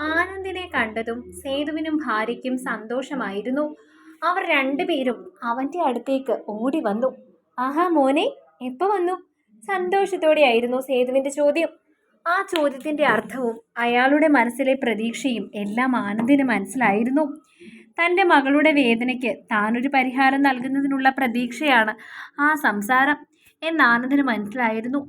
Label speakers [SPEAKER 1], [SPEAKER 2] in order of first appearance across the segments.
[SPEAKER 1] ആനന്ദിനെ കണ്ടതും സേതുവിനും ഭാര്യയ്ക്കും സന്തോഷമായിരുന്നു. അവർ രണ്ടുപേരും അവന്റെ അടുത്തേക്ക് ഓടി വന്നു. ആഹാ മോനെ എപ്പോ വന്നു? സന്തോഷത്തോടെയായിരുന്നു സേതുവിന്റെ ചോദ്യം. ആ ചോദ്യത്തിന്റെ അർത്ഥവും അയാളുടെ മനസ്സിലെ പ്രതീക്ഷയും എല്ലാം ആനന്ദിന് മനസ്സിലായിരുന്നു. തന്റെ മകളുടെ വേദനയ്ക്ക് താനൊരു പരിഹാരം നൽകുന്നതിനുള്ള പ്രതീക്ഷയാണ് ആ സംസാരം. എന്ന് ആനന്ദിന് മനസ്സിലായിരുന്നു.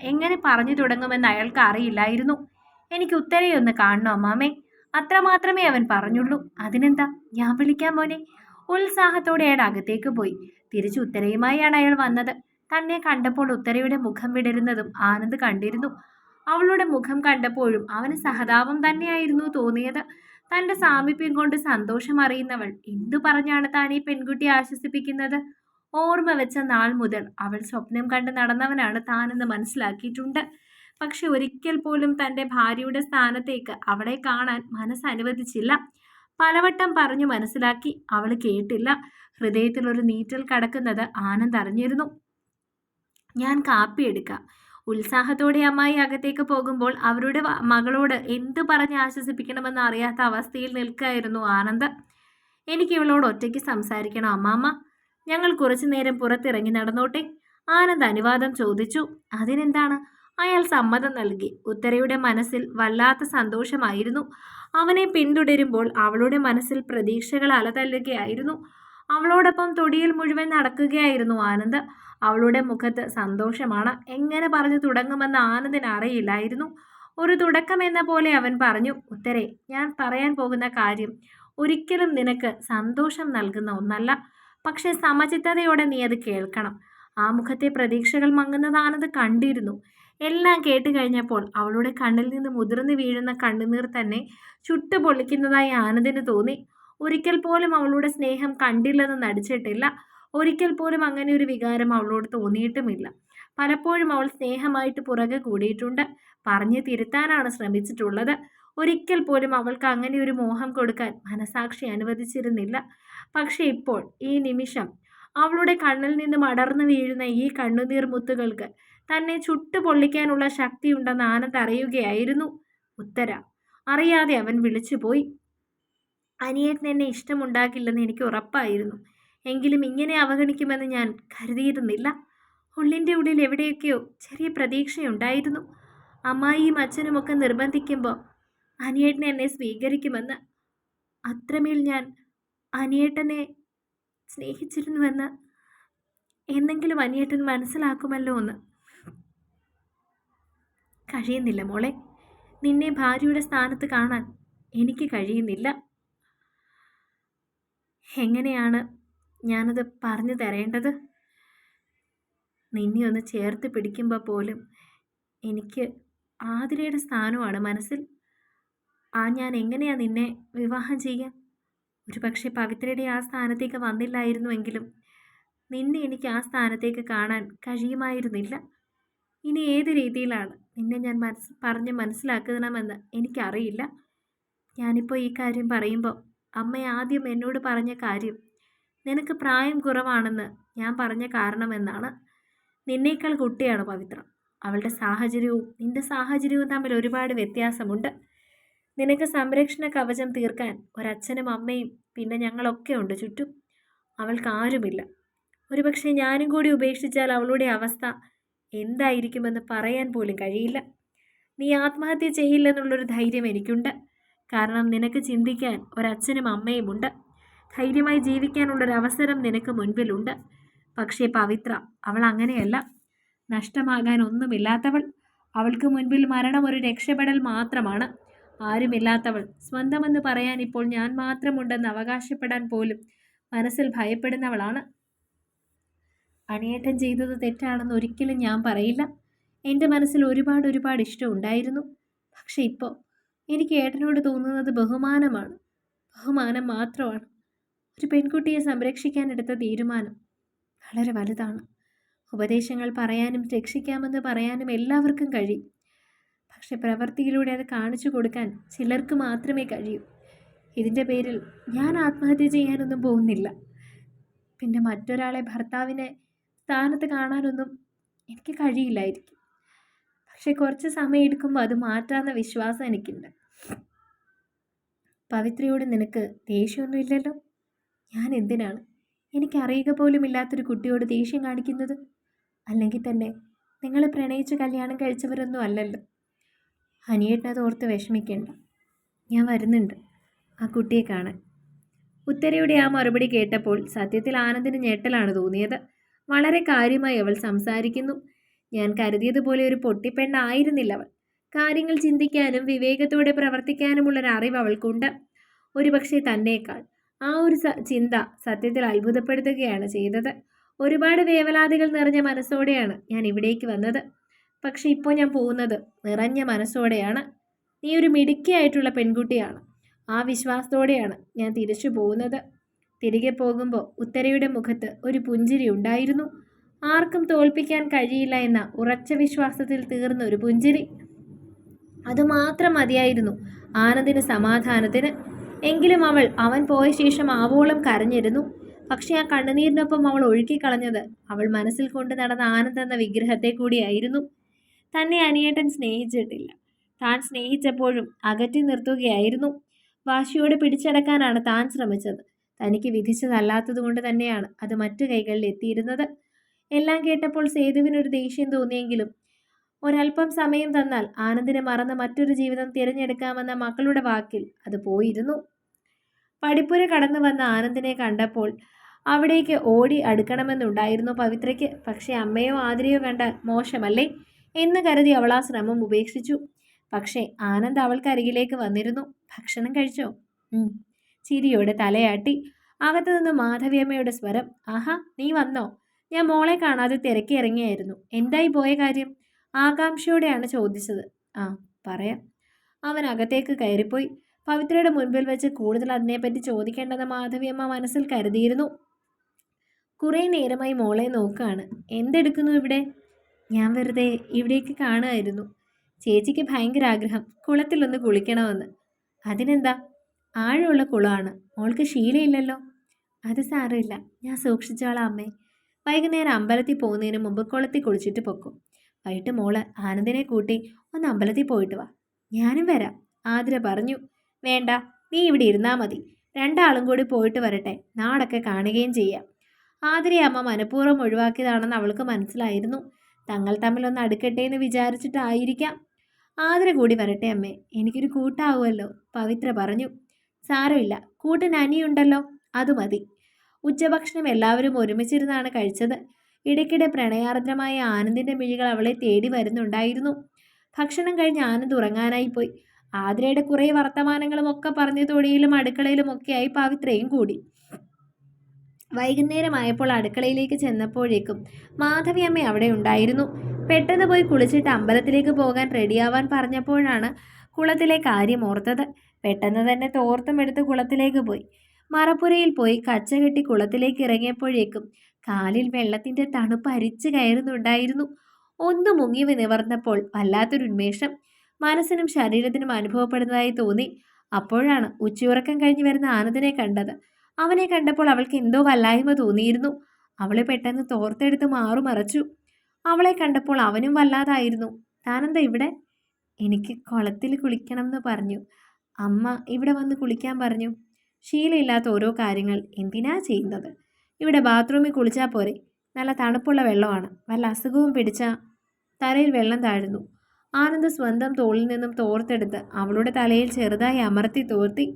[SPEAKER 1] എങ്ങനെ പറഞ്ഞു തുടങ്ങുമെന്ന് അയാൾക്ക് അറിയില്ലായിരുന്നു. എനിക്ക് ഉത്തരയൊന്ന് കാണണം അമ്മാമേ? അത്രമാത്രമേ അവൻ പറഞ്ഞുള്ളൂ. അതിനെന്താ? ഞാൻ വിളിക്കാൻ മോനെ. ഉത്സാഹത്തോടെ അയാൾ അകത്തേക്ക് പോയി. തിരിച്ചു ഉത്തരയുമായാണ് അയാൾ വന്നത്. തന്നെ കണ്ടപ്പോൾ ഉത്തരയുടെ മുഖം വിടരുന്നതും ആനന്ദ് കണ്ടിരുന്നു. അവളുടെ മുഖം കണ്ടപ്പോഴും അവന് സഹതാപം തന്നെയായിരുന്നു തോന്നിയത്. തന്റെ സാമീപ്യം കൊണ്ട് സന്തോഷം അറിയുന്നവൾ എന്തു പറഞ്ഞാണ് താൻ ഈ പെൺകുട്ടിയെ ആശ്വസിപ്പിക്കുന്നത്? ഓർമ്മ വെച്ച നാൾ മുതൽ അവൾ സ്വപ്നം കണ്ട് നടന്നവനാണ് താനെന്ന് മനസ്സിലാക്കിയിട്ടുണ്ട്. പക്ഷെ ഒരിക്കൽ പോലും തന്റെ ഭാര്യയുടെ സ്ഥാനത്തേക്ക് അവളെ കാണാൻ മനസ്സ് അനുവദിച്ചില്ല പലവട്ടം പറഞ്ഞു മനസ്സിലാക്കി അവൾ കേട്ടില്ല. ഹൃദയത്തിൽ ഒരു നീറ്റൽ കടക്കുന്നത് ആനന്ദ് അറിഞ്ഞിരുന്നു. ഞാൻ കാപ്പി എടുക്കാം. ഉത്സാഹത്തോടെ അമ്മായി അകത്തേക്ക് പോകുമ്പോൾ അവരുടെ മകളോട് എന്ത് പറഞ്ഞ് ആശ്വസിപ്പിക്കണമെന്ന് അറിയാത്ത അവസ്ഥയിൽ നിൽക്കുകയായിരുന്നു ആനന്ദ്. എനിക്ക് ഇവളോട് ഒറ്റയ്ക്ക് സംസാരിക്കണം അമ്മാമ്മ. ഞങ്ങൾ കുറച്ചു നേരം പുറത്തിറങ്ങി നടന്നോട്ടെ? ആനന്ദ് അനുവാദം ചോദിച്ചു. അതിനെന്താണ്? അയാൾ സമ്മതം നൽകി. ഉത്തരയുടെ മനസ്സിൽ വല്ലാത്ത സന്തോഷമായിരുന്നു. അവനെ പിന്തുടരുമ്പോൾ അവളുടെ മനസ്സിൽ പ്രതീക്ഷകൾ അലതല്ലുകയായിരുന്നു. അവളോടൊപ്പം തൊടിയിൽ മുഴുവൻ നടക്കുകയായിരുന്നു ആനന്ദ്. അവളുടെ മുഖത്ത് സന്തോഷമാണ്. എങ്ങനെ പറഞ്ഞു തുടങ്ങുമെന്ന് ആനന്ദിന് അറിയില്ലായിരുന്നു. ഒരു തുടക്കം എന്ന പോലെ അവൻ പറഞ്ഞു ഉത്തരെ ഞാൻ പറയാൻ പോകുന്ന കാര്യം ഒരിക്കലും നിനക്ക് സന്തോഷം നൽകുന്ന ഒന്നല്ല. പക്ഷേ സമചിത്തതയോടെ നീ അത് കേൾക്കണം. ആ മുഖത്തെ പ്രതീക്ഷകൾ മങ്ങുന്നതാണത് കണ്ടിരുന്നു. എല്ലാം കേട്ട് കഴിഞ്ഞപ്പോൾ അവളുടെ കണ്ണിൽ നിന്ന് മുതിർന്നു വീഴുന്ന കണ്ണുനീർ തന്നെ ചുട്ടു പൊള്ളിക്കുന്നതായി ആനന്ദിന് തോന്നി. ഒരിക്കൽ പോലും അവളുടെ സ്നേഹം കണ്ടില്ലെന്ന് നടിച്ചിട്ടില്ല. ഒരിക്കൽ പോലും അങ്ങനെ ഒരു വികാരം അവളോട് തോന്നിയിട്ടുമില്ല. പലപ്പോഴും അവൾ സ്നേഹമായിട്ട് പുറകെ കൂടിയിട്ടുണ്ട്. പറഞ്ഞു തിരുത്താനാണ് ശ്രമിച്ചിട്ടുള്ളത്. ഒരിക്കൽ പോലും അവൾക്ക് അങ്ങനെ ഒരു മോഹം കൊടുക്കാൻ മനസാക്ഷി അനുവദിച്ചിരുന്നില്ല. പക്ഷേ ഇപ്പോൾ ഈ നിമിഷം അവളുടെ കണ്ണിൽ നിന്നും അടർന്നു വീഴുന്ന ഈ കണ്ണുനീർ മുത്തുകൾക്ക് തന്നെ ചുട്ടു പൊള്ളിക്കാനുള്ള ശക്തിയുണ്ടെന്ന് ആനന്ദ് അറിയുകയായിരുന്നു. ഉത്തര അറിയാതെ അവൻ വിളിച്ചുപോയി. അനിയേട്ടന് എന്നെ ഇഷ്ടമുണ്ടാക്കില്ലെന്ന് എനിക്ക് ഉറപ്പായിരുന്നു. എങ്കിലും ഇങ്ങനെ അവഗണിക്കുമെന്ന് ഞാൻ കരുതിയിരുന്നില്ല. ഉള്ളിന്റെ ഉള്ളിൽ എവിടെയൊക്കെയോ ചെറിയ പ്രതീക്ഷയുണ്ടായിരുന്നു. അമ്മായിയും അച്ഛനുമൊക്കെ നിർബന്ധിക്കുമ്പോൾ അനിയേട്ടനെ എന്നെ സ്വീകരിക്കുമെന്ന്. അത്രമേൽ ഞാൻ അനിയേട്ടനെ സ്നേഹിച്ചിരുന്നുവെന്ന് എന്നെങ്കിലും അനിയേട്ടൻ മനസ്സിലാക്കുമല്ലോ എന്ന്. കഴിയുന്നില്ല മോളെ. നിന്നെ ഭാര്യയുടെ സ്ഥാനത്ത് കാണാൻ എനിക്ക് കഴിയുന്നില്ല. എങ്ങനെയാണ് ഞാനത് പറഞ്ഞു തരേണ്ടത്? നിന്നെ ഒന്ന് ചേർത്ത് പിടിക്കുമ്പോൾ പോലും എനിക്ക് ആതിരയുടെ സ്ഥാനമാണ് മനസ്സിൽ. ആ ഞാൻ എങ്ങനെയാണ് നിന്നെ വിവാഹം ചെയ്യുക ഒരു പക്ഷേ പവിത്രയുടെ ആ സ്ഥാനത്തേക്ക് വന്നില്ലായിരുന്നുവെങ്കിലും നിന്നെ എനിക്ക് ആ സ്ഥാനത്തേക്ക് കാണാൻ കഴിയുമായിരുന്നില്ല. ഇനി ഏത് രീതിയിലാണ് നിന്നെ ഞാൻ മനസ് പറഞ്ഞ് മനസ്സിലാക്കണമെന്ന് എനിക്കറിയില്ല. ഞാനിപ്പോൾ ഈ കാര്യം പറയുമ്പോൾ അമ്മ ആദ്യം എന്നോട് പറഞ്ഞ കാര്യം നിനക്ക് പ്രായം കുറവാണെന്ന് ഞാൻ പറഞ്ഞ കാരണമെന്നാണ്. നിന്നേക്കാൾ കുട്ടിയാണ് പവിത്ര. അവളുടെ സാഹചര്യവും നിന്റെ സാഹചര്യവും തമ്മിൽ ഒരുപാട് വ്യത്യാസമുണ്ട്. നിനക്ക് സംരക്ഷണ കവചം തീർക്കാൻ ഒരച്ഛനും അമ്മയും പിന്നെ ഞങ്ങളൊക്കെ ഉണ്ട് ചുറ്റും. അവൾക്ക് ആരുമില്ല. ഒരുപക്ഷെ ഞാനും കൂടി ഉപേക്ഷിച്ചാൽ അവളുടെ അവസ്ഥ എന്തായിരിക്കുമെന്ന് പറയാൻ പോലും കഴിയില്ല. നീ ആത്മഹത്യ ചെയ്യില്ലെന്നുള്ളൊരു ധൈര്യം എനിക്കുണ്ട്. കാരണം നിനക്ക് ചിന്തിക്കാൻ ഒരച്ഛനും അമ്മയുമുണ്ട് ധൈര്യമായി ജീവിക്കാനുള്ളൊരവസരം നിനക്ക് മുൻപിലുണ്ട്. പക്ഷേ പവിത്ര അവൾ അങ്ങനെയല്ല. നഷ്ടമാകാൻ ഒന്നുമില്ലാത്തവൾ. അവൾക്ക് മുൻപിൽ മരണം ഒരു രക്ഷപ്പെടൽ മാത്രമാണ്. ആരുമില്ലാത്തവൾ. സ്വന്തമെന്ന് പറയാൻ ഇപ്പോൾ ഞാൻ മാത്രമുണ്ടെന്ന് അവകാശപ്പെടാൻ പോലും മനസ്സിൽ ഭയപ്പെടുന്നവളാണ്. അണിയേറ്റം ചെയ്തത് തെറ്റാണെന്ന് ഒരിക്കലും ഞാൻ പറയില്ല. എന്റെ മനസ്സിൽ ഒരുപാട് ഒരുപാട് ഇഷ്ടമുണ്ടായിരുന്നു പക്ഷെ ഇപ്പോൾ എനിക്ക് ഏട്ടനോട് തോന്നുന്നത് ബഹുമാനമാണ്. ബഹുമാനം മാത്രമാണ്. ഒരു പെൺകുട്ടിയെ സംരക്ഷിക്കാൻ എടുത്ത തീരുമാനം വളരെ വലുതാണ്. ഉപദേശങ്ങൾ പറയാനും രക്ഷിക്കാമെന്ന് പറയാനും എല്ലാവർക്കും കഴിയും. പക്ഷെ പ്രവൃത്തിയിലൂടെ അത് കാണിച്ചു കൊടുക്കാൻ ചിലർക്ക് മാത്രമേ കഴിയൂ. ഇതിന്റെ പേരിൽ ഞാൻ ആത്മഹത്യ ചെയ്യാനൊന്നും പോകുന്നില്ല. പിന്നെ മറ്റൊരാളെ ഭർത്താവിനെ സ്ഥാനത്ത് കാണാനൊന്നും എനിക്ക് കഴിയില്ലായിരിക്കും. പക്ഷെ കുറച്ച് സമയം എടുക്കുമ്പോൾ അത് മാറ്റാമെന്ന വിശ്വാസം എനിക്കുണ്ട്. പവിത്രയോട് നിനക്ക് ദേഷ്യമൊന്നുമില്ലല്ലോ? ഞാൻ എന്തിനാണ്? എനിക്കറിയുക പോലും ഇല്ലാത്തൊരു കുട്ടിയോട് ദേഷ്യം കാണിക്കുന്നത്? അല്ലെങ്കിൽ തന്നെ നിങ്ങൾ പ്രണയിച്ച് കല്യാണം കഴിച്ചവരൊന്നും അല്ലല്ലോ. അനിയേട്ടനത് ഓർത്ത് വിഷമിക്കേണ്ട. ഞാൻ വരുന്നുണ്ട്. ആ കുട്ടിയെ കാണാൻ. ഉത്തരയുടെ ആ മറുപടി കേട്ടപ്പോൾ സത്യത്തിൽ ആനന്ദിന് ഞെട്ടലാണ് തോന്നിയത്. വളരെ കാര്യമായി അവൾ സംസാരിക്കുന്നു. ഞാൻ കരുതിയതുപോലെ ഒരു പൊട്ടിപ്പെണ്ണായിരുന്നില്ല അവൾ. കാര്യങ്ങൾ ചിന്തിക്കാനും വിവേകത്തോടെ പ്രവർത്തിക്കാനുമുള്ളൊരു അറിവ് അവൾക്കുണ്ട്. ഒരുപക്ഷെ തന്നേക്കാൾ ആ ഒരു ചിന്ത സത്യത്തിൽ അത്ഭുതപ്പെടുത്തുകയാണ് ചെയ്തത്. ഒരുപാട് വേവലാതികൾ നിറഞ്ഞ മനസ്സോടെയാണ് ഞാൻ ഇവിടേക്ക് വന്നത്. പക്ഷെ ഇപ്പോൾ ഞാൻ പോകുന്നത് നിറഞ്ഞ മനസ്സോടെയാണ്. നീ ഒരു മിടുക്കിയായിട്ടുള്ള പെൺകുട്ടിയാണ്. ആ വിശ്വാസത്തോടെയാണ് ഞാൻ തിരിച്ചു പോകുന്നത്. തിരികെ പോകുമ്പോൾ ഉത്തരയുടെ മുഖത്ത് ഒരു പുഞ്ചിരി ഉണ്ടായിരുന്നു. ആർക്കും തോൽപ്പിക്കാൻ കഴിയില്ല എന്ന ഉറച്ച വിശ്വാസത്തിൽ തീർന്ന ഒരു പുഞ്ചിരി. അതുമാത്രം മതിയായിരുന്നു ആനന്ദിന് സമാധാനത്തിന്. എങ്കിലും അവൾ അവൻ പോയ ശേഷം ആവോളം കരഞ്ഞിരുന്നു. പക്ഷേ ആ കണ്ണുനീരിനൊപ്പം അവൾ ഒഴുക്കിക്കളഞ്ഞത് അവൾ മനസ്സിൽ കൊണ്ട് നടന്ന ആനന്ദ് എന്ന വിഗ്രഹത്തെ കൂടിയായിരുന്നു. തന്നെ അനിയേട്ടൻ സ്നേഹിച്ചിട്ടില്ല. താൻ സ്നേഹിച്ചപ്പോഴും അകറ്റി നിർത്തുകയായിരുന്നു. വാശിയോട് പിടിച്ചടക്കാനാണ് താൻ ശ്രമിച്ചത്. തനിക്ക് വിധിച്ചതല്ലാത്തതുകൊണ്ട് തന്നെയാണ് അത് മറ്റു കൈകളിൽ എത്തിയിരുന്നത്. എല്ലാം കേട്ടപ്പോൾ സേതുവിനൊരു ദേഷ്യം തോന്നിയെങ്കിലും ഒരല്പം സമയം തന്നാൽ ആനന്ദിനെ മറന്ന് മറ്റൊരു ജീവിതം തിരഞ്ഞെടുക്കാമെന്ന മക്കളുടെ വാക്കിൽ അത് പോയിരുന്നു. പടിപ്പുര കടന്നു വന്ന ആനന്ദിനെ കണ്ടപ്പോൾ അവിടേക്ക് ഓടി അടുക്കണമെന്നുണ്ടായിരുന്നു പവിത്രയ്ക്ക്. പക്ഷേ അമ്മയോ ആതിരയോ കണ്ടാൽ മോശമല്ലേ? എന്ന് കരുതി അവൾ ആ ശ്രമം ഉപേക്ഷിച്ചു. പക്ഷേ ആനന്ദ് അവൾക്കരികിലേക്ക് വന്നിരുന്നു. ഭക്ഷണം കഴിച്ചോ? ചിരിയോടെ തലയാട്ടി. അകത്തു നിന്ന് മാധവിയമ്മയുടെ സ്വരം ആഹാ നീ വന്നോ? ഞാൻ മോളെ കാണാതെ തിരക്കി ഇറങ്ങിയായിരുന്നു. എന്തായി പോയ കാര്യം? ആകാംക്ഷയോടെയാണ് ചോദിച്ചത്. ആ പറയാം. അവൻ അകത്തേക്ക് കയറിപ്പോയി. പവിത്രയുടെ മുൻപിൽ വെച്ച് കൂടുതൽ അതിനെപ്പറ്റി ചോദിക്കേണ്ടത് മാധവിയമ്മ മനസ്സിൽ കരുതിയിരുന്നു. കുറേ നേരമായി മോളെ നോക്കുകയാണ് എന്തെടുക്കുന്നു ഇവിടെ? ഞാൻ വെറുതെ ഇവിടേക്ക് കാണുമായിരുന്നു. ചേച്ചിക്ക് ഭയങ്കര ആഗ്രഹം. കുളത്തിലൊന്ന് കുളിക്കണമെന്ന്. അതിനെന്താ? ആഴമുള്ള കുളമാണ്. മോൾക്ക് ശീലയില്ലല്ലോ. അത് സാരമില്ല. ഞാൻ സൂക്ഷിച്ചോളാം അമ്മേ. വൈകുന്നേരം അമ്പലത്തിൽ പോകുന്നതിന് മുമ്പ് കുളത്തിൽ കുളിച്ചിട്ട് പൊക്കും. വൈകിട്ട് മോൾ ആനന്ദിനെ കൂട്ടി ഒന്ന് അമ്പലത്തിൽ പോയിട്ട് വാ. ഞാനും വരാം. ആതിര പറഞ്ഞു വേണ്ട നീ ഇവിടെ ഇരുന്നാൽ മതി. രണ്ടാളും കൂടി പോയിട്ട് വരട്ടെ. നാടൊക്കെ കാണുകയും ചെയ്യാം. ആതിരയമ്മ മനഃപൂർവം ഒഴിവാക്കിയതാണെന്ന് അവൾക്ക് മനസ്സിലായിരുന്നു. തങ്ങൾ തമ്മിലൊന്ന് അടുക്കട്ടെ എന്ന് വിചാരിച്ചിട്ടായിരിക്കാം. ആതിര കൂടി വരട്ടെ അമ്മേ. എനിക്കൊരു കൂട്ടാവുമല്ലോ. പവിത്ര പറഞ്ഞു. സാരമില്ല. കൂട്ടിന് അനിയുണ്ടല്ലോ. അത് മതി. ഉച്ചഭക്ഷണം എല്ലാവരും ഒരുമിച്ചിരുന്നാണ് കഴിച്ചത്. ഇടയ്ക്കിടെ പ്രണയാർദ്രമായ ആനന്ദിന്റെ മിഴികൾ അവളെ തേടി വരുന്നുണ്ടായിരുന്നു. ഭക്ഷണം കഴിഞ്ഞ് ആനന്ദ് ഉറങ്ങാനായി പോയി. ആതിരയുടെ കുറേ വർത്തമാനങ്ങളും ഒക്കെ പറഞ്ഞ തൊടിയിലും അടുക്കളയിലും ഒക്കെയായി പവിത്രയും കൂടി. വൈകുന്നേരമായപ്പോൾ അടുക്കളയിലേക്ക് ചെന്നപ്പോഴേക്കും മാധവിയമ്മ അവിടെ ഉണ്ടായിരുന്നു. പെട്ടെന്ന് പോയി കുളിച്ചിട്ട് അമ്പലത്തിലേക്ക് പോകാൻ റെഡിയാവാൻ പറഞ്ഞപ്പോഴാണ് കുളത്തിലെ കാര്യം ഓർത്തത്. പെട്ടെന്ന് തന്നെ തോർത്തും എടുത്ത് കുളത്തിലേക്ക് പോയി. മറപ്പുരയിൽ പോയി കച്ച കെട്ടി കുളത്തിലേക്ക് ഇറങ്ങിയപ്പോഴേക്കും കാലിൽ വെള്ളത്തിന്റെ തണുപ്പ് അരിച്ചു കയറുന്നുണ്ടായിരുന്നു. ഒന്ന് മുങ്ങി നിവർന്നപ്പോൾ വല്ലാത്തൊരു ഉന്മേഷം. മനസ്സിനും ശരീരത്തിനും അനുഭവപ്പെടുന്നതായി തോന്നി. അപ്പോഴാണ് ഉച്ചയുറക്കം കഴിഞ്ഞ് വരുന്ന ആനന്ദനെ കണ്ടത്. അവനെ കണ്ടപ്പോൾ അവൾക്ക് എന്തോ വല്ലായ്മ തോന്നിയിരുന്നു. അവളെ പെട്ടെന്ന് തോർത്തെടുത്ത് മാറുമറച്ചു അവളെ കണ്ടപ്പോൾ അവനും വല്ലാതായിരുന്നു. താനെന്താ ഇവിടെ? എനിക്ക് കുളത്തിൽ കുളിക്കണം എന്ന് പറഞ്ഞു. അമ്മ ഇവിടെ വന്ന് കുളിക്കാൻ പറഞ്ഞു. ശീലമില്ലാത്ത ഓരോ കാര്യങ്ങൾ എന്തിനാ ചെയ്യുന്നത്? ഇവിടെ ബാത്റൂമിൽ കുളിച്ചാൽ പോരെ. നല്ല തണുപ്പുള്ള വെള്ളമാണ്. വല്ല അസുഖവും പിടിച്ച തലയിൽ വെള്ളം താഴുന്നു. ആനന്ദ് സ്വന്തം തോളിൽ നിന്നും തോർത്തെടുത്ത് അവളുടെ തലയിൽ ചെറുതായി അമർത്തി തോർത്തി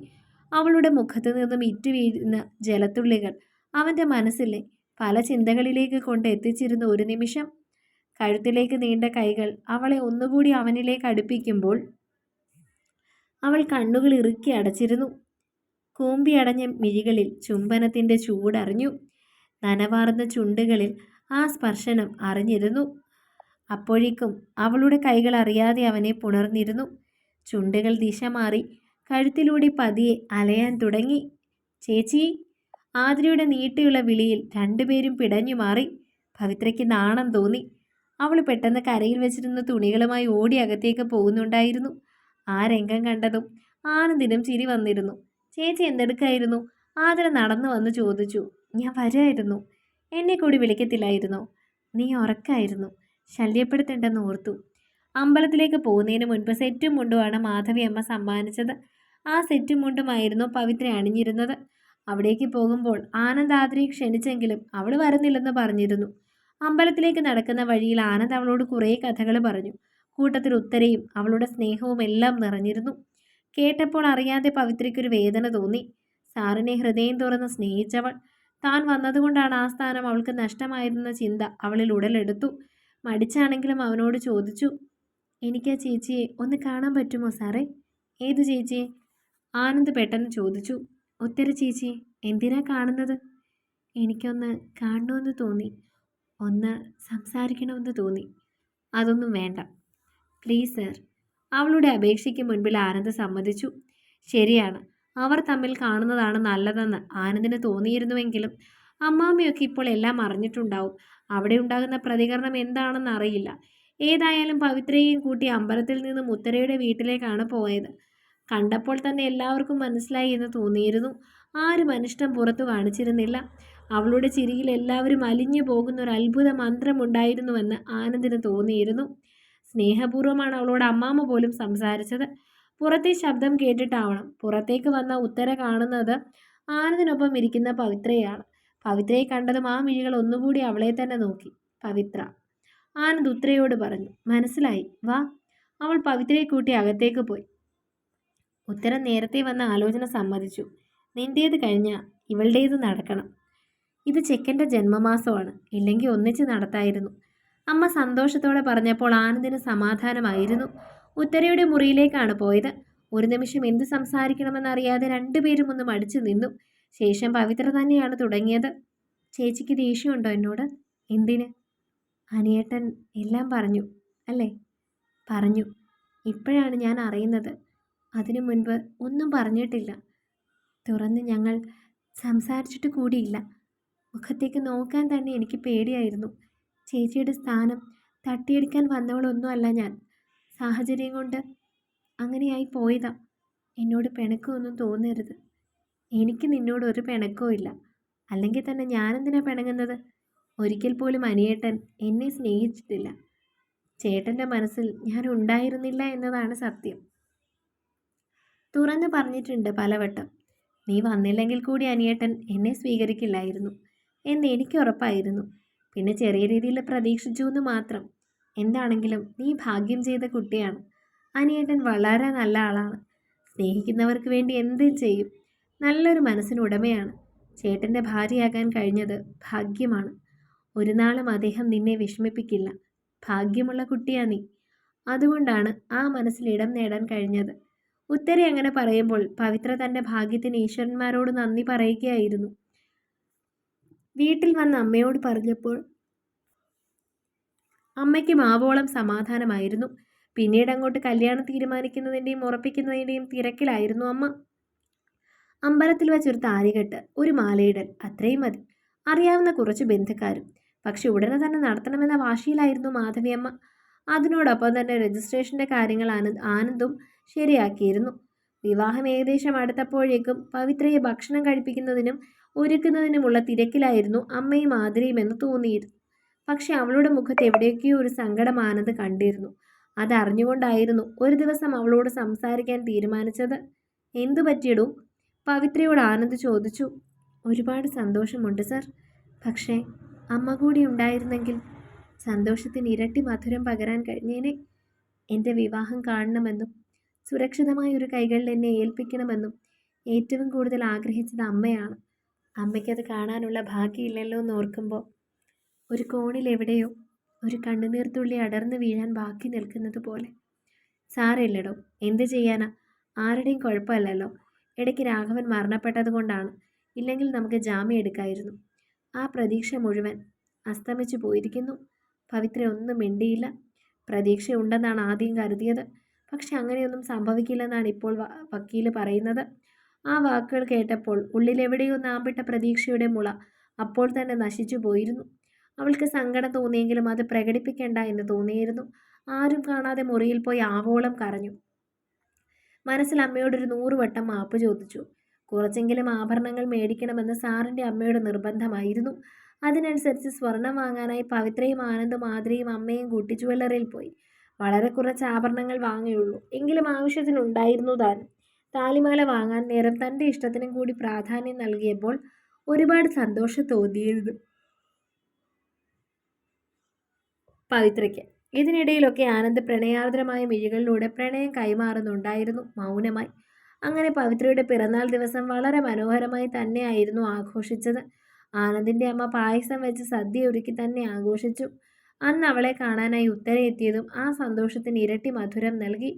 [SPEAKER 1] അവളുടെ മുഖത്ത് നിന്നും ഇറ്റുവീഴുന്ന ജലത്തുള്ളികൾ അവന്റെ മനസ്സിലെ പല ചിന്തകളിലേക്ക് കൊണ്ട് എത്തിച്ചിരുന്ന ഒരു നിമിഷം കഴുത്തിലേക്ക് നീണ്ട കൈകൾ അവളെ ഒന്നുകൂടി അവനിലേക്ക് അടുപ്പിക്കുമ്പോൾ അവൾ കണ്ണുകൾ ഇറുക്കി അടച്ചിരുന്നു. കൂമ്പി അടഞ്ഞ മിഴികളിൽ ചുംബനത്തിന്റെ ചൂടറിഞ്ഞു നനവാർന്ന ചുണ്ടുകളിൽ ആ സ്പർശനം അറിഞ്ഞിരുന്നു. അപ്പോഴേക്കും അവളുടെ കൈകൾ അറിയാതെ അവനെ പുണർന്നിരുന്നു. ചുണ്ടുകൾ ദിശ മാറി കഴുത്തിലൂടെ പതിയെ അലയാൻ തുടങ്ങി. ചേച്ചി ആതിരയുടെ നീട്ടിയുള്ള വിളിയിൽ രണ്ടുപേരും പിടഞ്ഞു മാറി. പവിത്രയ്ക്ക് നാണം തോന്നി. അവൾ പെട്ടെന്ന് കരയിൽ വെച്ചിരുന്ന തുണികളുമായി ഓടി അകത്തേക്ക് പോകുന്നുണ്ടായിരുന്നു. ആ രംഗം കണ്ടതും ആനന്ദിനും ചിരി വന്നിരുന്നു. ചേച്ചി എന്തെടുക്കായിരുന്നു? ആതിര നടന്നു വന്ന് ചോദിച്ചു. ഞാൻ വരായിരുന്നു. എന്നെ കൂടി വിളിക്കത്തില്ലായിരുന്നോ? നീ ഉറക്കായിരുന്നു. ശല്യപ്പെടുത്തേണ്ടെന്ന് ഓർത്തു. അമ്പലത്തിലേക്ക് പോകുന്നതിന് മുൻപ് സെറ്റും മുണ്ടുമാണ് മാധവി അമ്മ സമ്മാനിച്ചത്. ആ സെറ്റും മുണ്ടുമായിരുന്നു പവിത്ര അണിഞ്ഞിരുന്നത്. അവിടേക്ക് പോകുമ്പോൾ ആനന്ദ് ക്ഷണിച്ചെങ്കിലും അവൾ വരുന്നില്ലെന്ന് പറഞ്ഞിരുന്നു. അമ്പലത്തിലേക്ക് നടക്കുന്ന വഴിയിൽ ആനന്ദ് അവളോട് കുറേ കഥകൾ പറഞ്ഞു. കൂട്ടത്തിൽ ഉത്തരയും അവളുടെ സ്നേഹവും എല്ലാം നിറഞ്ഞിരുന്നു. കേട്ടപ്പോൾ അറിയാതെ പവിത്രയ്ക്കൊരു വേദന തോന്നി. സാറിനെ ഹൃദയം തുറന്ന് സ്നേഹിച്ചവൾ. താൻ വന്നതുകൊണ്ടാണ് ആ സ്ഥാനം അവൾക്ക് നഷ്ടമായിരുന്ന ചിന്ത അവളിൽ ഉടലെടുത്തു. മടിച്ചാണെങ്കിലും അവനോട് ചോദിച്ചു. എനിക്ക് ആ ചേച്ചിയെ ഒന്ന് കാണാൻ പറ്റുമോ സാറേ? ഏത് ചേച്ചിയെ ആനന്ദ് പെട്ടെന്ന് ചോദിച്ചു. ഉത്തര ചേച്ചി എന്തിനാ കാണുന്നത്? എനിക്കൊന്ന് കാണണമെന്ന് തോന്നി. ഒന്ന് സംസാരിക്കണമെന്ന് തോന്നി. അതൊന്നും വേണ്ട. പ്ലീസ് സർ അവളുടെ അപേക്ഷയ്ക്ക് മുൻപിൽ ആനന്ദ് സമ്മതിച്ചു. ശരിയാണ് അവർ തമ്മിൽ കാണുന്നതാണ് നല്ലതെന്ന് ആനന്ദിന് തോന്നിയിരുന്നുവെങ്കിലും അമ്മാമ്മയൊക്കെ ഇപ്പോൾ എല്ലാം അറിഞ്ഞിട്ടുണ്ടാവും. അവിടെ ഉണ്ടാകുന്ന പ്രതികരണം എന്താണെന്ന് അറിയില്ല. ഏതായാലും പവിത്രയെയും കൂട്ടി അമ്പലത്തിൽ നിന്നും ഉത്തരയുടെ വീട്ടിലേക്കാണ് പോയത്. കണ്ടപ്പോൾ തന്നെ എല്ലാവർക്കും മനസ്സിലായി എന്ന് തോന്നിയിരുന്നു. ആരും അനിഷ്ടം പുറത്തു കാണിച്ചിരുന്നില്ല. അവളുടെ ചിരിയിൽ എല്ലാവരും അലിഞ്ഞു പോകുന്ന ഒരു അത്ഭുത മന്ത്രമുണ്ടായിരുന്നുവെന്ന് ആനന്ദിന് തോന്നിയിരുന്നു. സ്നേഹപൂർവമാണ് അവളോട് അമ്മാമ്മ പോലും സംസാരിച്ചത്. പുറത്തെ ശബ്ദം കേട്ടിട്ടാവണം. പുറത്തേക്ക് വന്ന ഉത്തര കാണുന്നത് ആനന്ദിനൊപ്പം ഇരിക്കുന്ന പവിത്രയാണ്. പവിത്രയെ കണ്ടതും ആ മിഴികൾ ഒന്നുകൂടി അവളെ തന്നെ നോക്കി. പവിത്ര ആനന്ദ് ഉത്രയോട് പറഞ്ഞു മനസ്സിലായി വാ. അവൾ പവിത്രയെ കൂട്ടി അകത്തേക്ക് പോയി. ഉത്തരം നേരത്തെ വന്ന ആലോചന സമ്മതിച്ചു. നിന്റേത് കഴിഞ്ഞാൽ ഇവളുടേത് നടക്കണം. ഇത് ചെക്കന്റെ ജന്മമാസമാണ് ഇല്ലെങ്കിൽ ഒന്നിച്ച് നടത്തായിരുന്നു. അമ്മ സന്തോഷത്തോടെ പറഞ്ഞപ്പോൾ ആനന്ദിന് സമാധാനമായിരുന്നു. ഉത്തരയുടെ മുറിയിലേക്കാണ് പോയത്. ഒരു നിമിഷം എന്ത് സംസാരിക്കണമെന്നറിയാതെ രണ്ടുപേരും ഒന്ന് മടിച്ചു നിന്നു. ശേഷം പവിത്ര തന്നെയാണ് തുടങ്ങിയത്. ചേച്ചിക്ക് ദേഷ്യമുണ്ടോ എന്നോട്? എന്തിന്? അനിയേട്ടൻ എല്ലാം പറഞ്ഞു അല്ലേ? പറഞ്ഞു. ഇപ്പോഴാണ് ഞാൻ അറിയുന്നത്. അതിനു മുൻപ് ഒന്നും പറഞ്ഞിട്ടില്ല. തുറന്ന് ഞങ്ങൾ സംസാരിച്ചിട്ട് കൂടിയില്ല. മുഖത്തേക്ക് നോക്കാൻ തന്നെ എനിക്ക് പേടിയായിരുന്നു. ചേച്ചിയുടെ സ്ഥാനം തട്ടിയെടുക്കാൻ വന്നവളൊന്നുമല്ല ഞാൻ. സാഹചര്യം കൊണ്ട് അങ്ങനെയായി പോയതാ. എന്നോട് പിണക്കമൊന്നും തോന്നരുത്. എനിക്ക് നിന്നോട് ഒരു പിണക്കവും ഇല്ല അല്ലെങ്കിൽ തന്നെ ഞാനെന്തിനാ പിണങ്ങുന്നത്? ഒരിക്കൽ പോലും അനിയേട്ടൻ എന്നെ സ്നേഹിച്ചിട്ടില്ല. ചേട്ടന്റെ മനസ്സിൽ ഞാൻ ഉണ്ടായിരുന്നില്ല എന്നതാണ് സത്യം. തുറന്നു പറഞ്ഞിട്ടുണ്ട് പലവട്ടം. നീ വന്നില്ലെങ്കിൽ കൂടി അനിയേട്ടൻ എന്നെ സ്വീകരിക്കില്ലായിരുന്നു എന്ന് എനിക്ക് ഉറപ്പായിരുന്നു. പിന്നെ ചെറിയ രീതിയിൽ പ്രതീക്ഷിച്ചു എന്ന് മാത്രം. എന്താണെങ്കിലും നീ ഭാഗ്യം ചെയ്ത കുട്ടിയാണ്. അനിയേട്ടൻ വളരെ നല്ല ആളാണ്. സ്നേഹിക്കുന്നവർക്ക് വേണ്ടി എന്തും ചെയ്യും. നല്ലൊരു മനസ്സിന് ഉടമയാണ്. ചേട്ടന്റെ ഭാര്യയാകാൻ കഴിഞ്ഞത് ഭാഗ്യമാണ്. ഒരു നാളും അദ്ദേഹം നിന്നെ വിഷമിപ്പിക്കില്ല. ഭാഗ്യമുള്ള കുട്ടിയാ നീ. അതുകൊണ്ടാണ് ആ മനസ്സിൽ ഇടം നേടാൻ കഴിഞ്ഞത്. ഉത്തര അങ്ങനെ പറയുമ്പോൾ പവിത്ര തന്റെ ഭാഗ്യത്തിന് ഈശ്വരന്മാരോട് നന്ദി പറയുകയായിരുന്നു. വീട്ടിൽ വന്ന് അമ്മയോട് പറഞ്ഞപ്പോൾ അമ്മയ്ക്ക് മാവോളം സമാധാനമായിരുന്നു. പിന്നീട് അങ്ങോട്ട് കല്യാണം തീരുമാനിക്കുന്നതിന്റെയും ഉറപ്പിക്കുന്നതിന്റെയും തിരക്കിലായിരുന്നു അമ്മ. അമ്പലത്തിൽ വെച്ചൊരു താലികെട്ട് ഒരു മാലയിടൽ അത്രയും മതി. അറിയാവുന്ന കുറച്ച് ബന്ധുക്കാരും. പക്ഷെ ഉടനെ തന്നെ നടത്തണമെന്ന വാശിയിലായിരുന്നു മാധവിയമ്മ. അതിനോടൊപ്പം തന്നെ രജിസ്ട്രേഷന്റെ കാര്യങ്ങൾ ആനന്ദ് ശരിയാക്കിയിരുന്നു. വിവാഹം ഏകദേശം അടുത്തപ്പോഴേക്കും പവിത്രയെ ഭക്ഷണം കഴിപ്പിക്കുന്നതിനും ഒരുക്കുന്നതിനുമുള്ള തിരക്കിലായിരുന്നു അമ്മയും ആതിരയും എന്ന് തോന്നിയിരുന്നു പക്ഷെ അവളുടെ മുഖത്ത് എവിടെയൊക്കെയോ ഒരു സങ്കടം ആനന്ദ് കണ്ടിരുന്നു. അതറിഞ്ഞുകൊണ്ടായിരുന്നു ഒരു ദിവസം അവളോട് സംസാരിക്കാൻ തീരുമാനിച്ചത്. എന്തു പറ്റിയിടൂ? പവിത്രയോട് ആനന്ദ് ചോദിച്ചു. ഒരുപാട് സന്തോഷമുണ്ട് സർ. പക്ഷേ അമ്മ കൂടി ഉണ്ടായിരുന്നെങ്കിൽ സന്തോഷത്തിന് ഇരട്ടി മധുരം പകരാൻ കഴിഞ്ഞേനെ. എന്റെ വിവാഹം കാണണമെന്നും സുരക്ഷിതമായ ഒരു കൈകളിൽ എന്നെ ഏൽപ്പിക്കണമെന്നും ഏറ്റവും കൂടുതൽ ആഗ്രഹിച്ചത് അമ്മയാണ്. അമ്മയ്ക്കത് കാണാനുള്ള ഭാഗ്യമില്ലല്ലോ എന്ന് ഓർക്കുമ്പോൾ ഒരു കോണിൽ എവിടെയോ ഒരു കണ്ണുനീർത്തുള്ളി അടർന്നു വീഴാൻ ബാക്കി നിൽക്കുന്നത് പോലെ. സാരമില്ലടോ എന്ത് ചെയ്യാനാ? ആരുടെയും കുഴപ്പമല്ലല്ലോ. ഇടയ്ക്ക് രാഘവൻ മരണപ്പെട്ടത് കൊണ്ടാണ് ഇല്ലെങ്കിൽ നമുക്ക് ജാമ്യം എടുക്കായിരുന്നു. ആ പ്രതീക്ഷ മുഴുവൻ അസ്തമിച്ചു പോയിരിക്കുന്നു. പവിത്ര ഒന്നും മിണ്ടിയില്ല. പ്രതീക്ഷയുണ്ടെന്നാണ് ആദ്യം കരുതിയത്. പക്ഷെ അങ്ങനെയൊന്നും സംഭവിക്കില്ലെന്നാണ് ഇപ്പോൾ വക്കീൽ പറയുന്നത്. ആ വാക്കുകൾ കേട്ടപ്പോൾ ഉള്ളിലെവിടെയോ നാമ്പിട്ട പ്രതീക്ഷയുടെ മുള അപ്പോൾ തന്നെ നശിച്ചു പോയിരുന്നു. അവൾക്ക് സങ്കടം തോന്നിയെങ്കിലും അത് പ്രകടിപ്പിക്കേണ്ട എന്ന് തോന്നിയിരുന്നു. ആരും കാണാതെ മുറിയിൽ പോയി ആവോളം കരഞ്ഞു. മനസ്സിൽ അമ്മയോടൊരു നൂറ് വട്ടം മാപ്പ് ചോദിച്ചു. കുറച്ചെങ്കിലും ആഭരണങ്ങൾ മേടിക്കണമെന്ന് സാറിന്റെ അമ്മയുടെ നിർബന്ധമായിരുന്നു. അതിനനുസരിച്ച് സ്വർണം വാങ്ങാനായി പവിത്രയും ആനന്ദും ആതിരയും അമ്മയും കൂട്ടി ജുവല്ലറിയിൽ പോയി. വളരെ കുറച്ച് ആഭരണങ്ങൾ വാങ്ങിയുള്ളൂ. എങ്കിലും ആവശ്യത്തിനുണ്ടായിരുന്നു താൻ. താലിമാല വാങ്ങാൻ നേരം തന്റെ ഇഷ്ടത്തിനും കൂടി പ്രാധാന്യം നൽകിയപ്പോൾ ഒരുപാട് സന്തോഷം തോന്നിയിരുന്നു പവിത്രയ്ക്ക്. ഇതിനിടയിലൊക്കെ ആനന്ദ് പ്രണയാർദ്രമായ മിഴികളിലൂടെ പ്രണയം കൈമാറുന്നുണ്ടായിരുന്നു മൗനമായി. അങ്ങനെ പവിത്രയുടെ പിറന്നാൾ ദിവസം വളരെ മനോഹരമായി തന്നെയായിരുന്നു ആഘോഷിച്ചത്. ആനന്ദിന്റെ അമ്മ പായസം വെച്ച് സദ്യ ഒരുക്കി തന്നെ ആഘോഷിച്ചു. അന്ന് അവളെ കാണാനായി ഉത്തര എത്തിയതും ആ സന്തോഷത്തിന് ഇരട്ടി മധുരം നൽകി.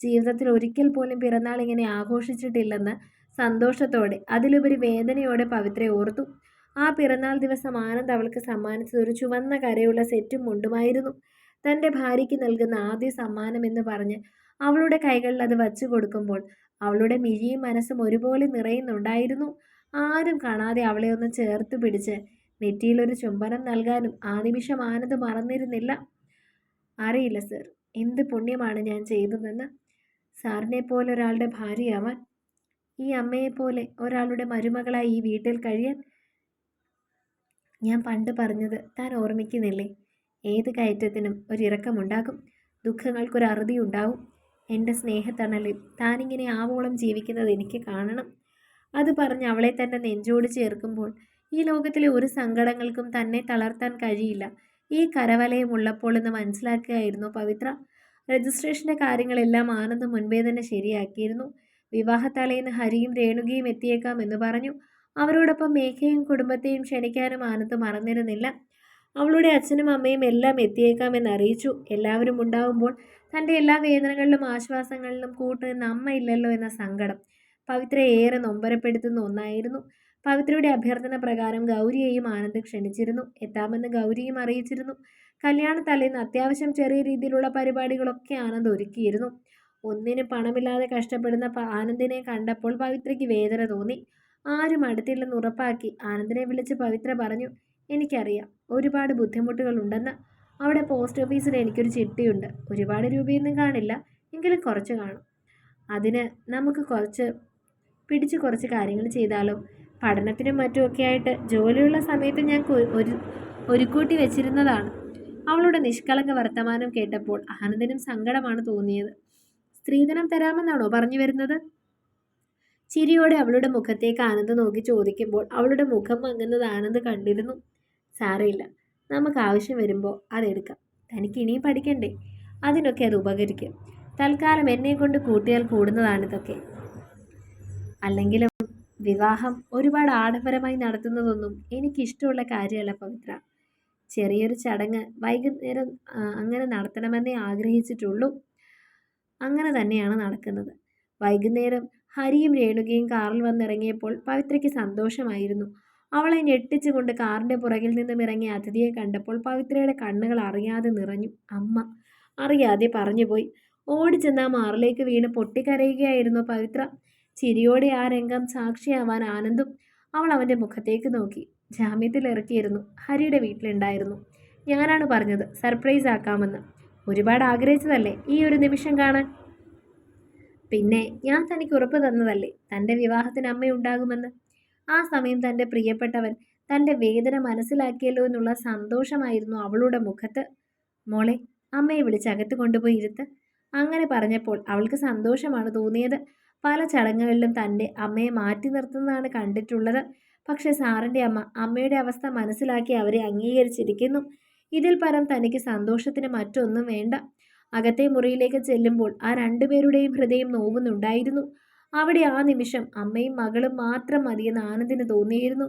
[SPEAKER 1] ജീവിതത്തിൽ ഒരിക്കൽ പോലും പിറന്നാൾ ഇങ്ങനെ ആഘോഷിച്ചിട്ടില്ലെന്ന് സന്തോഷത്തോടെ അതിലുപരി വേദനയോടെ പവിത്ര ഓർത്തു. ആ പിറന്നാൾ ദിവസം ആനന്ദ് അവൾക്ക് സമ്മാനിച്ചത് ഒരു ചുവന്ന കരയുള്ള സെറ്റും മുണ്ടുമായിരുന്നു. തന്റെ ഭാര്യയ്ക്ക് നൽകുന്ന ആദ്യ സമ്മാനം എന്ന് പറഞ്ഞ് അവളുടെ കൈകളിൽ അത് വച്ചു കൊടുക്കുമ്പോൾ അവളുടെ മിഴിയും മനസ്സും ഒരുപോലെ നിറയുന്നുണ്ടായിരുന്നു. ആരും കാണാതെ അവളെ ഒന്ന് ചേർത്ത് പിടിച്ച് നെറ്റിയിലൊരു ചുംബനം നൽകാനും ആ നിമിഷം ആനന്ദ് മറന്നിരുന്നില്ല. അറിയില്ല സർ. എന്ത് പുണ്യമാണ് ഞാൻ ചെയ്തതെന്ന്. സാറിനെ പോലെ ഒരാളുടെ ഭാര്യയാവാൻ ഈ അമ്മയെപ്പോലെ ഒരാളുടെ മരുമകളായി ഈ വീട്ടിൽ കഴിയാൻ ഞാൻ പണ്ട് പറഞ്ഞത് താൻ ഓർമ്മിക്കുന്നില്ലേ? ഏത് കയറ്റത്തിനും ഒരിറക്കമുണ്ടാകും ദുഃഖങ്ങൾക്കൊരറുതി ഉണ്ടാവും. എന്റെ സ്നേഹത്തണലിൽ താനിങ്ങനെ ആവോളം ജീവിക്കുന്നത് എനിക്ക് കാണണം. അത് പറഞ്ഞ് അവളെ തന്നെ നെഞ്ചോട് ചേർക്കുമ്പോൾ ഈ ലോകത്തിലെ ഒരു സങ്കടങ്ങൾക്കും തന്നെ തളർത്താൻ കഴിയില്ല. ഈ കരവലയം ഉള്ളപ്പോൾ എന്ന് മനസ്സിലാക്കുകയായിരുന്നു പവിത്ര. രജിസ്ട്രേഷന്റെ കാര്യങ്ങളെല്ലാം ആനന്ദ് മുൻപേ തന്നെ ശരിയാക്കിയിരുന്നു. വിവാഹത്തലേന്ന് ഹരിയും രേണുകയും എത്തിയേക്കാം എന്ന് പറഞ്ഞു. അവരോടൊപ്പം മേഘയും കുടുംബത്തെയും ക്ഷണിക്കാനും ആനന്ദ് മറന്നിരുന്നില്ല. അവളുടെ അച്ഛനും അമ്മയും എല്ലാം എത്തിയേക്കാമെന്ന് അറിയിച്ചു എല്ലാവരും ഉണ്ടാവുമ്പോൾ തന്റെ എല്ലാ വേദനകളിലും ആശ്വാസങ്ങളിലും കൂട്ടുനിന്ന് അമ്മയില്ലല്ലോ എന്ന സങ്കടം പവിത്ര ഏറെ നൊമ്പരപ്പെടുത്തുന്ന ഒന്നായിരുന്നു. പവിത്രയുടെ അഭ്യർത്ഥന പ്രകാരം ഗൗരിയെയും ആനന്ദ് ക്ഷണിച്ചിരുന്നു. എത്താമെന്ന് ഗൗരിയും അറിയിച്ചിരുന്നു. കല്യാണ തലേന്ന് അത്യാവശ്യം ചെറിയ രീതിയിലുള്ള പരിപാടികളൊക്കെ ആനന്ദ് ഒരുക്കിയിരുന്നു. ഒന്നിനും പണമില്ലാതെ കഷ്ടപ്പെടുന്ന ആനന്ദിനെ കണ്ടപ്പോൾ പവിത്രയ്ക്ക് വേദന തോന്നി. ആരും അടുത്തില്ലെന്ന് ഉറപ്പാക്കി ആനന്ദിനെ വിളിച്ച് പവിത്ര പറഞ്ഞു എനിക്കറിയാം ഒരുപാട് ബുദ്ധിമുട്ടുകളുണ്ടെന്ന്. അവിടെ പോസ്റ്റ് ഓഫീസിൽ എനിക്കൊരു ചിട്ടിയുണ്ട്. ഒരുപാട് രൂപയൊന്നും കാണില്ല. എങ്കിലും കുറച്ച് കാണും. അതിന് നമുക്ക് കുറച്ച് പിടിച്ച് കുറച്ച് കാര്യങ്ങൾ ചെയ്താലോ? പഠനത്തിനും മറ്റുമൊക്കെ ആയിട്ട് ജോലിയുള്ള സമയത്ത് ഞാൻ ഒരു ഒരുക്കൂട്ടി വെച്ചിരുന്നതാണ്. അവളുടെ നിഷ്കളങ്ക വർത്തമാനം കേട്ടപ്പോൾ ആനന്ദനും സങ്കടമാണ് തോന്നിയത്. സ്ത്രീധനം തരാമെന്നാണോ പറഞ്ഞു വരുന്നത്? ചിരിയോടെ അവളുടെ മുഖത്തേക്ക് ആനന്ദ് നോക്കി ചോദിക്കുമ്പോൾ അവളുടെ മുഖം മങ്ങുന്നത് ആനന്ദ് കണ്ടിരുന്നു. സാരമില്ല. നമുക്ക് ആവശ്യം വരുമ്പോൾ അതെടുക്കാം. തനിക്ക് ഇനിയും പഠിക്കണ്ടേ? അതിനൊക്കെ അത് ഉപകരിക്കും. തൽക്കാലം എന്നെ കൊണ്ട് കൂട്ടിയാൽ കൂടുന്നതാണിതൊക്കെ അല്ലെങ്കിലും വിവാഹം ഒരുപാട് ആഡംബരമായി നടത്തുന്നതൊന്നും എനിക്കിഷ്ടമുള്ള കാര്യമല്ല പവിത്ര. ചെറിയൊരു ചടങ്ങ് വൈകുന്നേരം അങ്ങനെ നടത്തണമെന്നേ ആഗ്രഹിച്ചിട്ടുള്ളൂ. അങ്ങനെ തന്നെയാണ് നടക്കുന്നത്. വൈകുന്നേരം ഹരിയും രേണുകയും കാറിൽ വന്നിറങ്ങിയപ്പോൾ പവിത്രയ്ക്ക് സന്തോഷമായിരുന്നു. അവളെ ഞെട്ടിച്ചുകൊണ്ട് കാറിന്റെ പുറകിൽ നിന്നും ഇറങ്ങിയ അതിഥിയെ കണ്ടപ്പോൾ പവിത്രയുടെ കണ്ണുകൾ അറിയാതെ നിറഞ്ഞു. അമ്മ അറിയാതെ പറഞ്ഞുപോയി ഓടിച്ചെന്ന മാറിലേക്ക് വീണ് പൊട്ടിക്കരയുകയായിരുന്നു പവിത്ര. ചിരിയോടെ ആ രംഗം സാക്ഷിയാവാൻ ആനന്ദും അവൾ അവന്റെ മുഖത്തേക്ക് നോക്കി. ജാമ്യത്തിൽ ഇറക്കിയിരുന്നു. ഹരിയുടെ വീട്ടിലുണ്ടായിരുന്നു. ഞാനാണ് പറഞ്ഞത് സർപ്രൈസ് ആക്കാമെന്ന്. ഒരുപാട് ആഗ്രഹിച്ചതല്ലേ ഈ ഒരു നിമിഷം കാണാൻ? പിന്നെ ഞാൻ തനിക്ക് ഉറപ്പ് തന്നതല്ലേ? തന്റെ വിവാഹത്തിന് അമ്മയുണ്ടാകുമെന്ന്. ആ സമയം തന്റെ പ്രിയപ്പെട്ടവൻ തന്റെ വേദന മനസ്സിലാക്കിയല്ലോ എന്നുള്ള സന്തോഷമായിരുന്നു അവളുടെ മുഖത്ത്. മോളെ അമ്മയെ വിളിച്ച് അകത്ത് കൊണ്ടുപോയി ഇരുത്ത്. അങ്ങനെ പറഞ്ഞപ്പോൾ അവൾക്ക് സന്തോഷമാണ് തോന്നിയത്. പല ചടങ്ങുകളിലും തന്റെ അമ്മയെ മാറ്റി നിർത്തുന്നതാണ് കണ്ടിട്ടുള്ളത്. പക്ഷേ സാറിന്റെ അമ്മ അമ്മയുടെ അവസ്ഥ മനസ്സിലാക്കി അവരെ അംഗീകരിച്ചിരിക്കുന്നു. ഇതിൽ പരം തനിക്ക് സന്തോഷത്തിന് മറ്റൊന്നും വേണ്ട. അകത്തെ മുറിയിലേക്ക് ചെല്ലുമ്പോൾ ആ രണ്ടുപേരുടെയും ഹൃദയം നോവുന്നുണ്ടായിരുന്നു. അവിടെ ആ നിമിഷം അമ്മയും മകളും മാത്രം മതിയെന്ന് ആനന്ദിന് തോന്നിയിരുന്നു.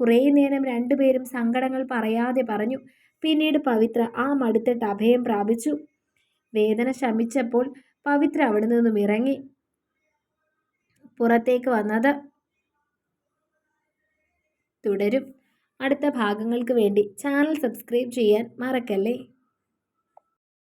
[SPEAKER 1] കുറേ നേരം രണ്ടുപേരും സങ്കടങ്ങൾ പറയാതെ പറഞ്ഞു പിന്നീട് പവിത്ര ആ മടുത്തിട്ട് അഭയം പ്രാപിച്ചു. വേദന ശമിച്ചപ്പോൾ പവിത്ര അവിടെ നിന്നും ഇറങ്ങി. പുറത്തേക്ക് വന്നത് തുടരും. അടുത്ത ഭാഗങ്ങൾക്ക് വേണ്ടി ചാനൽ സബ്സ്ക്രൈബ് ചെയ്യാൻ മറക്കല്ലേ?